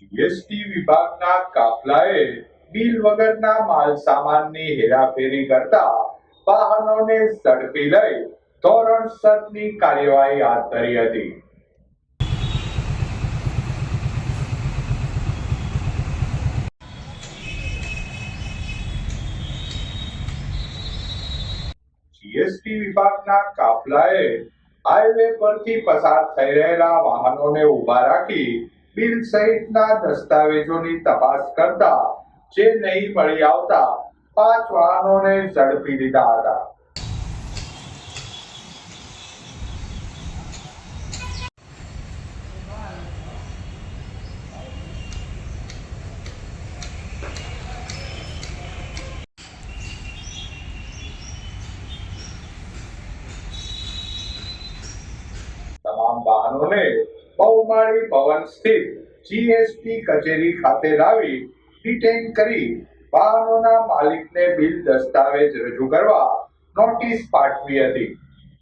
GST વિભાગના કાફલાએ bill વગરના માલ સામાનની હેરાફેરી કરતા વાહનોને ઝડપી લઈ ધોરણસરની કાર્યવાહી હાથ ધરી હતી. જીએસટી વિભાગના કાફલાએ હાઈવે પરથી પસાર થઈ રહેલા વાહનોને ઊભા રાખી બિલ સહિતના દસ્તાવેજોની તપાસ કરતા જે નહીં મળી આવતા, પાંચ વાહનોને ઝડપી લીધા હતા. તમામ વાહનોને બહુમાળી ભવન સ્થિત જીએસટી કચેરી ખાતે લાવી ડિટેન કરી વાહનોના માલિકને બિલ દસ્તાવેજ રજૂ કરવા નોટિસ પાઠવી હતી.